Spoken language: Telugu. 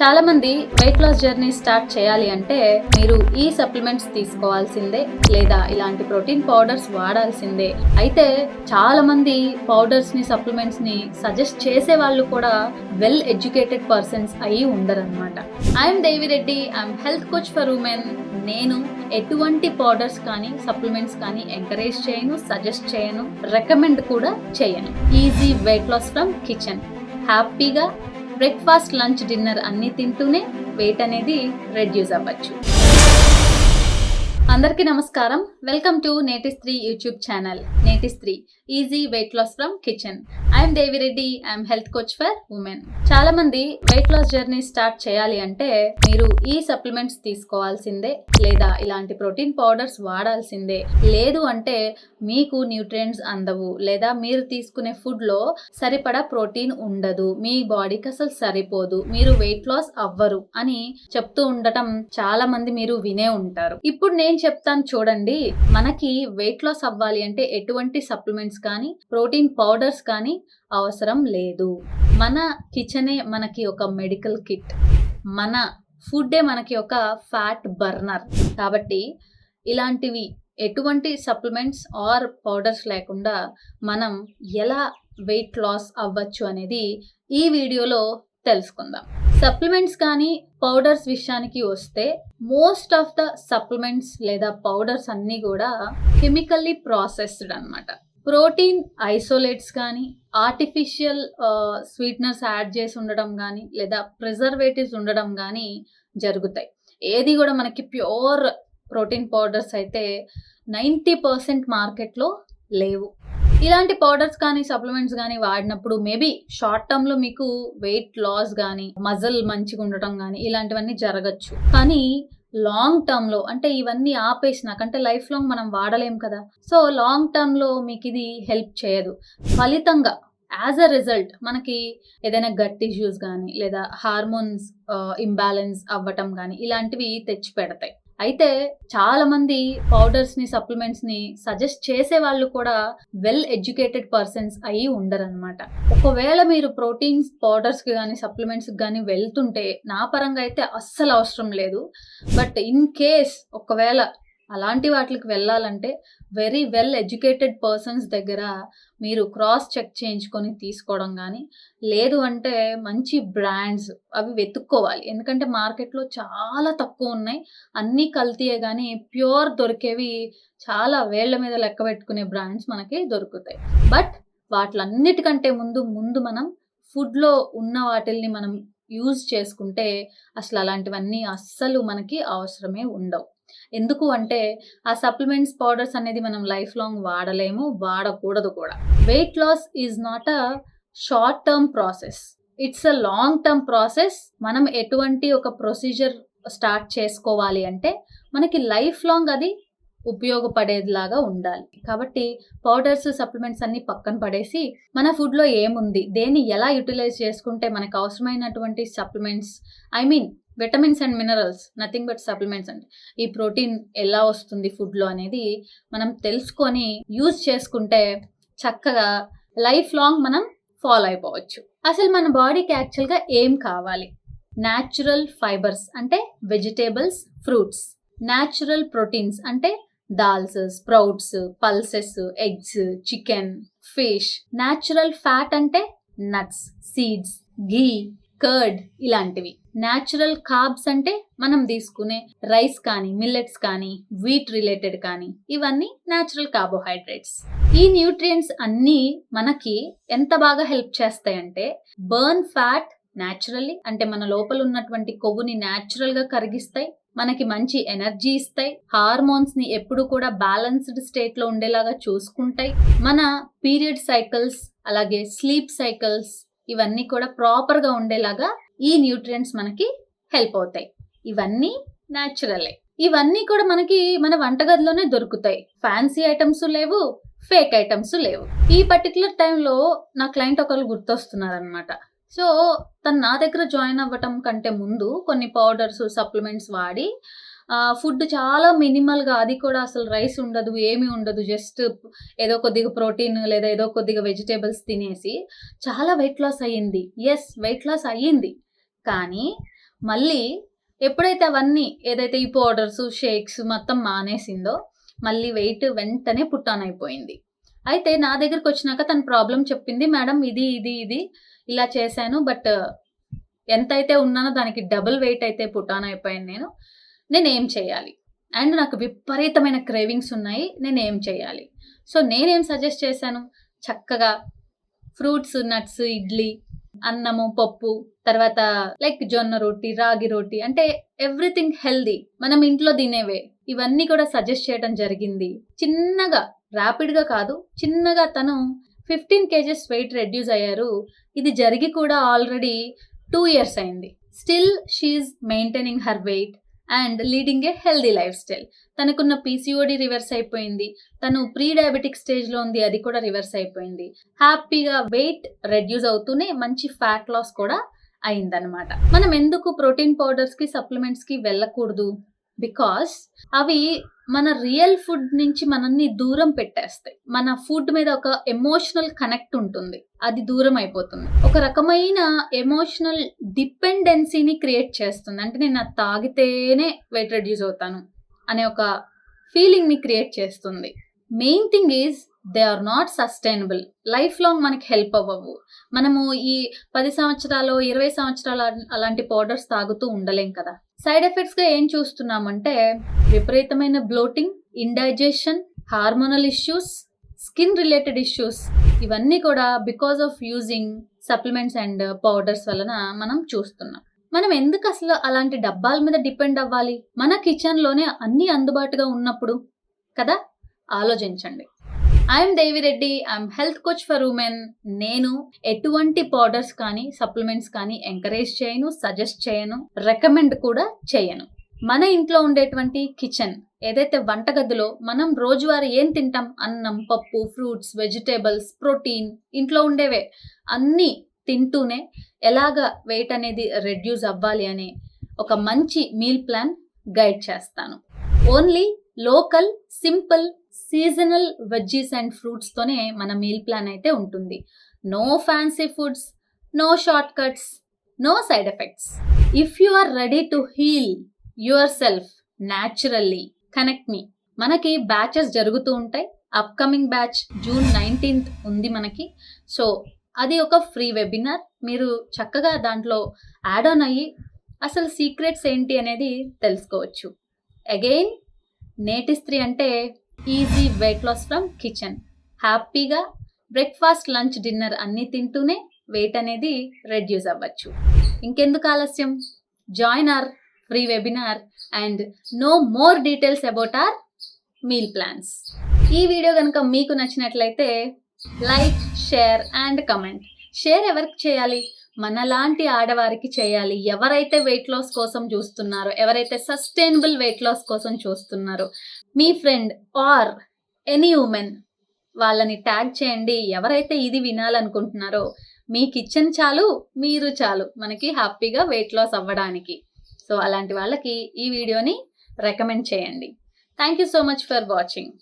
చాలా మంది వెయిట్ లాస్ జర్నీ స్టార్ట్ చేయాలి అంటే మీరు ఈ సప్లిమెంట్స్ తీసుకోవాల్సిందే లేదా ఇలాంటి ప్రోటీన్ పౌడర్స్ వాడాల్సిందే. అయితే చాలా మంది పౌడర్స్ని సప్లిమెంట్స్ని సజెస్ట్ చేసే వాళ్ళు కూడా వెల్ ఎడ్యుకేటెడ్ పర్సన్స్ అయి ఉండరన్నమాట. I'm Devireddy I'm health coach for women నేను ఎటువంటి పౌడర్స్ కానీ సప్లిమెంట్స్ కానీ ఎంకరేజ్ చేయను సజెస్ట్ చేయను రికమెండ్ కూడా చేయను. Easy weight loss from kitchen హ్యాపీగా బ్రేక్ఫాస్ట్ లంచ్ డిన్నర్ అన్నీ తింటూనే వెయిట్ అనేది రెడ్యూస్ అవ్వచ్చు. అందరికీ నమస్కారం. వెల్కమ్ టు నేటి స్త్రీ YouTube channel. Neti Stree easy weight loss from kitchen. I'm Devireddy I'm health coach for women చాలా మంది వెయిట్ లాస్ జర్నీ స్టార్ట్ చేయాలి అంటే మీరు ఈ సప్లిమెంట్స్ తీసుకోవాల్సిందే లేదా ఇలాంటి ప్రోటీన్ పౌడర్స్ వాడాల్సిందే. లేదు అంటే మీకు న్యూట్రియంట్స్ అందవు లేదా మీరు తీసుకునే ఫుడ్లో సరిపడా ప్రోటీన్ ఉండదు. మీ బాడీకి అసలు సరిపోదు. మీరు వెయిట్ లాస్ అవ్వరు అని చెప్తూ ఉండటం చాలా మంది మీరు వినే ఉంటారు. ఇప్పుడు నేను చెప్తాను చూడండి. మనకి వెయిట్ లాస్ అవ్వాలి అంటే ఎటువంటి సప్లిమెంట్స్ కానీ ప్రోటీన్ పౌడర్స్ కానీ అవసరం లేదు. మన కిచెనే మనకి ఒక మెడికల్ కిట్. మన ఫుడ్డే మనకి ఒక ఫ్యాట్ బర్నర్. కాబట్టి ఇలాంటివి ఎటువంటి సప్లిమెంట్స్ ఆర్ పౌడర్స్ లేకుండా మనం ఎలా వెయిట్ లాస్ అవ్వచ్చు అనేది ఈ వీడియోలో తెలుసుకుందాం. సప్లిమెంట్స్ కానీ పౌడర్స్ విషయానికి వస్తే మోస్ట్ ఆఫ్ ద సప్లిమెంట్స్ లేదా పౌడర్స్ అన్నీ కూడా కెమికల్లీ ప్రాసెస్డ్ అనమాట ప్రోటీన్ ఐసోలేట్స్ కానీ ఆర్టిఫిషియల్ స్వీట్నర్స్ యాడ్ చేసి ఉండడం కానీ లేదా ప్రిజర్వేటివ్స్ ఉండడం కానీ జరుగుతాయి. ఏది కూడా మనకి ప్యూర్ ప్రోటీన్ పౌడర్స్ అయితే నైంటీ పర్సెంట్ మార్కెట్లో లేవు. ఇలాంటి పౌడర్స్ కానీ సప్లిమెంట్స్ కానీ వాడినప్పుడు మేబీ షార్ట్ టర్మ్లో మీకు వెయిట్ లాస్ కానీ మజిల్ మంచిగా ఉండటం కానీ ఇలాంటివన్నీ జరగచ్చు. కానీ లాంగ్ టర్మ్లో అంటే ఇవన్నీ ఆపేసినాకంటే లైఫ్ లాంగ్ మనం వాడలేం కదా. సో లాంగ్ టర్మ్లో మీకు ఇది హెల్ప్ చేయదు. ఫలితంగా యాజ్ అ రిజల్ట్ మనకి ఏదైనా గట్ ఇష్యూస్ కానీ లేదా హార్మోన్స్ ఇంబ్యాలెన్స్ uh, అవ్వటం కానీ ఇలాంటివి తెచ్చి పెడతాయి అయితే చాలా మంది పౌడర్స్ని సప్లిమెంట్స్ని సజెస్ట్ చేసే వాళ్ళు కూడా వెల్ ఎడ్యుకేటెడ్ పర్సన్స్ అయి ఉండరన్నమాట. ఒకవేళ మీరు ప్రోటీన్స్ పౌడర్స్కి కానీ సప్లిమెంట్స్ కానీ వెళ్తుంటే నా పరంగా అయితే అస్సలు అవసరం లేదు. బట్ ఇన్ కేస్ ఒకవేళ అలాంటి వాటికి వెళ్ళాలంటే వెరీ వెల్ ఎడ్యుకేటెడ్ పర్సన్స్ దగ్గర మీరు క్రాస్ చెక్ చేయించుకొని తీసుకోవడం కానీ లేదు అంటే మంచి బ్రాండ్స్ అవి వెతుక్కోవాలి. ఎందుకంటే మార్కెట్లో చాలా తక్కువ ఉన్నాయి. అన్నీ కల్తీయే కానీ ప్యూర్ దొరికేవి చాలా వేళ్ళ మీద లెక్క పెట్టుకునే బ్రాండ్స్ మనకి దొరుకుతాయి. బట్ వాటిలన్నిటికంటే ముందు ముందు మనం ఫుడ్లో ఉన్న వాటిల్ని మనం యూజ్ చేసుకుంటే అసలు అలాంటివన్నీ అస్సలు మనకి అవసరమే ఉండవు. ఎందుకు అంటే ఆ సప్లిమెంట్స్ పౌడర్స్ అనేది మనం లైఫ్ లాంగ్ వాడలేము వాడకూడదు కూడా. Weight loss is not a short term process it's a long term process మనం ఎటువంటి ఒక ప్రొసీజర్ స్టార్ట్ చేసుకోవాలి అంటే మనకి లైఫ్ లాంగ్ అది ఉపయోగపడేదిలాగా ఉండాలి. కాబట్టి పౌడర్స్ సప్లిమెంట్స్ అన్ని పక్కన పడేసి మన ఫుడ్లో ఏముంది దేన్ని ఎలా యూటిలైజ్ చేసుకుంటే మనకు అవసరమైనటువంటి supplements I mean vitamins and minerals nothing but supplements అంటే ఈ ప్రోటీన్ ఎలా వస్తుంది ఫుడ్లో అనేది మనం తెలుసుకొని యూజ్ చేసుకుంటే చక్కగా లైఫ్ లాంగ్ మనం ఫాలో అయిపోవచ్చు. అసలు మన బాడీకి యాక్చువల్గా ఏం కావాలి? న్యాచురల్ ఫైబర్స్ అంటే వెజిటేబుల్స్ ఫ్రూట్స్ న్యాచురల్ ప్రోటీన్స్ అంటే dals sprouts pulses eggs chicken fish natural fat అంటే నట్స్ సీడ్స్ ఘీ కర్డ్ ఇలాంటివి. న్యాచురల్ కార్బ్స్ అంటే మనం తీసుకునే రైస్ కానీ మిల్లెట్స్ కానీ వీట్ రిలేటెడ్ కానీ ఇవన్నీ న్యాచురల్ కార్బోహైడ్రేట్స్ ఈ న్యూట్రియంట్స్ అన్నీ మనకి ఎంత బాగా హెల్ప్ చేస్తాయంటే బర్న్ ఫ్యాట్ న్యాచురల్లీ అంటే మన లోపల ఉన్నటువంటి కొవ్వుని న్యాచురల్గా కరిగిస్తాయి మనకి మంచి ఎనర్జీ ఇస్తాయి హార్మోన్స్ని ఎప్పుడు కూడా బ్యాలెన్స్డ్ స్టేట్లో ఉండేలాగా చూసుకుంటాయి. మన పీరియడ్ సైకిల్స్ అలాగే స్లీప్ సైకిల్స్ ఇవన్నీ కూడా ప్రాపర్గా ఉండేలాగా ఈ న్యూట్రియంట్స్ మనకి హెల్ప్ అవుతాయి. ఇవన్నీ న్యాచురలే ఇవన్నీ కూడా మనకి మన వంటగదిలోనే దొరుకుతాయి. ఫ్యాన్సీ ఐటమ్స్ లేవు ఫేక్ ఐటమ్స్ లేవు. ఈ పర్టికులర్ టైంలో నా క్లయింట్ ఒకరు గుర్తొస్తున్నారు అనమాట సో తను నా దగ్గర జాయిన్ అవ్వటం కంటే ముందు కొన్ని పౌడర్స్ సప్లిమెంట్స్ వాడి ఫుడ్ చాలా మినిమల్గా అది కూడా అసలు రైస్ ఉండదు ఏమీ ఉండదు జస్ట్ ఏదో కొద్దిగా ప్రోటీన్ లేదా ఏదో కొద్దిగా వెజిటేబుల్స్ తినేసి చాలా వెయిట్ లాస్ అయ్యింది. ఎస్ వెయిట్ లాస్ అయ్యింది. కానీ మళ్ళీ ఎప్పుడైతే అవన్నీ ఏదైతే ఈ పౌడర్స్ షేక్స్ మొత్తం మానేసిందో మళ్ళీ వెయిట్ వెంటనే పుట్టాన్ అయిపోయింది. అయితే నా దగ్గరికి వచ్చినాక తన ప్రాబ్లం చెప్పింది మేడం ఇది ఇది ఇది ఇలా చేశాను బట్ ఎంత అయితే ఉన్నానో దానికి డబుల్ వెయిట్ అయితే పుట్టాన్ అయిపోయాను నేను నేను ఏం చేయాలి? అండ్ నాకు విపరీతమైన క్రేవింగ్స్ ఉన్నాయి నేను ఏం చేయాలి? సో నేనేం సజెస్ట్ చేశాను? చక్కగా ఫ్రూట్స్ నట్స్ ఇడ్లీ అన్నము పప్పు తర్వాత లైక్ జొన్న రోటి రాగి రోటి అంటే ఎవ్రీథింగ్ హెల్దీ మనం ఇంట్లో తినేవే. ఇవన్నీ కూడా సజెస్ట్ చేయడం జరిగింది. చిన్నగా ర్యాపిడ్గా కాదు చిన్నగా తను ఫిఫ్టీన్ కేజెస్ వెయిట్ రెడ్యూస్ అయ్యారు. ఇది జరిగి కూడా ఆల్రెడీ టూ ఇయర్స్ అయింది. Still she maintaining her weight and leading a healthy lifestyle. తనకున్న పీసీఓడి రివర్స్ అయిపోయింది. తను ప్రీ డయాబెటిక్ స్టేజ్లో ఉంది అది కూడా రివర్స్ అయిపోయింది. హ్యాపీగా వెయిట్ రెడ్యూస్ అవుతూనే మంచి ఫ్యాట్ లాస్ కూడా అయిందనమాట మనం ఎందుకు ప్రోటీన్ పౌడర్స్కి సప్లిమెంట్స్కి వెళ్ళకూడదు? బికాస్ అవి మన రియల్ ఫుడ్ నుంచి మనల్ని దూరం పెట్టేస్తాయి. మన ఫుడ్ మీద ఒక ఎమోషనల్ కనెక్ట్ ఉంటుంది. అది దూరం అయిపోతుంది. ఒక రకమైన ఎమోషనల్ డిపెండెన్సీని క్రియేట్ చేస్తుంది. అంటే నేను అది తాగితేనే వెయిట్ రెడ్యూస్ అవుతాను అనే ఒక ఫీలింగ్ని క్రియేట్ చేస్తుంది. Main thing is they are not sustainable life long మనకి హెల్ప్ అవ్వవు. మనము ఈ పది సంవత్సరాలు ఇరవై సంవత్సరాలు అలాంటి పౌడర్స్ తాగుతూ ఉండలేం కదా. సైడ్ ఎఫెక్ట్స్గా ఏం చూస్తున్నామంటే విపరీతమైన bloating indigestion hormonal issues skin related issues ఇవన్నీ కూడా because of using supplements and powders వలన మనం చూస్తున్నాం. మనం ఎందుకు అసలు అలాంటి డబ్బాల మీద డిపెండ్ అవ్వాలి? మన కిచెన్లోనే అన్నీ అన్ని అందుబాటుగా ఉన్నప్పుడు కదా? ఆలోచించండి. I'm Devireddy I'm health coach for women నేను ఎటువంటి పౌడర్స్ కానీ సప్లిమెంట్స్ కానీ ఎంకరేజ్ చేయను సజెస్ట్ చేయను రికమెండ్ కూడా చేయను. మన ఇంట్లో ఉండేటువంటి కిచెన్ ఏదైతే వంటగదిలో మనం రోజువారీ ఏం తింటాం? అన్నం పప్పు ఫ్రూట్స్ వెజిటేబుల్స్ ప్రోటీన్ ఇంట్లో ఉండేవే. అన్నీ తింటూనే ఎలాగ వెయిట్ అనేది రెడ్యూస్ అవ్వాలి అనే ఒక మంచి మీల్ ప్లాన్ గైడ్ చేస్తాను. Only local simple seasonal veggies and ఫ్రూట్స్తోనే మన మీల్ ప్లాన్ అయితే ఉంటుంది. No fancy foods no shortcuts no side effects. If you are ready to heal yourself naturally connect me. మనకి బ్యాచెస్ జరుగుతూ ఉంటాయి. అప్కమింగ్ బ్యాచ్ జూన్ నైన్టీన్త్ ఉంది మనకి. సో అది ఒక ఫ్రీ వెబినార్. మీరు చక్కగా దాంట్లో యాడ్ ఆన్ అయ్యి అసలు సీక్రెట్స్ ఏంటి అనేది తెలుసుకోవచ్చు. అగైన్ నేటి స్త్రీ అంటే easy weight loss from kitchen. హ్యాపీగా బ్రేక్ఫాస్ట్ లంచ్ డిన్నర్ అన్నీ తింటూనే వెయిట్ అనేది రెడ్యూస్ అవ్వచ్చు. ఇంకెందుకు ఆలస్యం? Join our free webinar and know more details about our meal plans. ఈ వీడియో కనుక మీకు నచ్చినట్లయితే like share and comment. Share ఎవరికి చేయాలి? మనలాంటి ఆడవారికి చేయాలి. ఎవరైతే వెయిట్ లాస్ కోసం చూస్తున్నారో ఎవరైతే సస్టైనబుల్ వెయిట్ లాస్ కోసం చూస్తున్నారో మీ ఫ్రెండ్ ఆర్ ఎనీ ఉమెన్ వాళ్ళని ట్యాగ్ చేయండి. ఎవరైతే ఇది వినాలనుకుంటున్నారో మీ కిచెన్ చాలు మీరు చాలు. మనకి హ్యాపీగా వెయిట్ లాస్ అవ్వడానికి. సో అలాంటి వాళ్ళకి ఈ వీడియోని రికమెండ్ చేయండి. Thank you so much for watching